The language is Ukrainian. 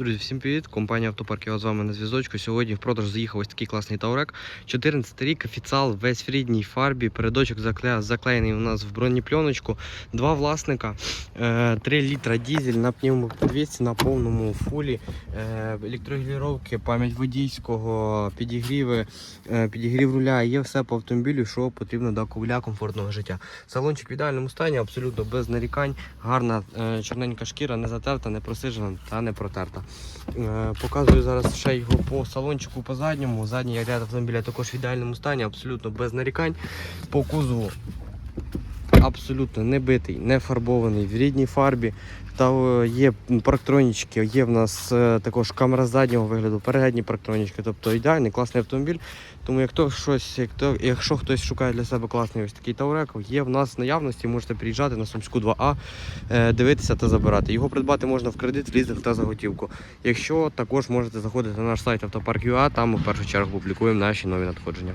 Друзі, всім привіт! Компанія Автопарк з вами на зв'язочку. Сьогодні в продаж заїхав ось такий класний Таурек. 14 рік, офіціал, весь в рідній фарбі. Передочок закля... заклеєний у нас в бронепленочку. Два власника, е, 3 літра дізель на пневмопідвісці на повному фулі. Е, електрогіліровки, пам'ять водійського, підігріви, е, підігрів руля. Є все по автомобілю, що потрібно до ковля комфортного життя. Салончик в ідеальному стані, абсолютно без нарікань. Гарна е, чорненька шкіра, не затерта, не просижена та не протерта. Е, Показую зараз ще його по салончику по задньому. Задній ряд автомобіля також в ідеальному стані, абсолютно без нарікань. По кузову абсолютно не битий, не фарбований, в рідній фарбі. Та е, є парктронічки, є в нас е, також камера заднього вигляду, передні парктронічки, тобто ідеальний класний автомобіль. Тому як щось, як то, якщо хтось шукає для себе класний ось такий таурек, є в нас в наявності, можете приїжджати на Сумську 2А, е, дивитися та забирати. Його придбати можна в кредит, лізинг та за готівку. Якщо також можете заходити на наш сайт автопарк.ua, там в першу чергу публікуємо наші нові надходження.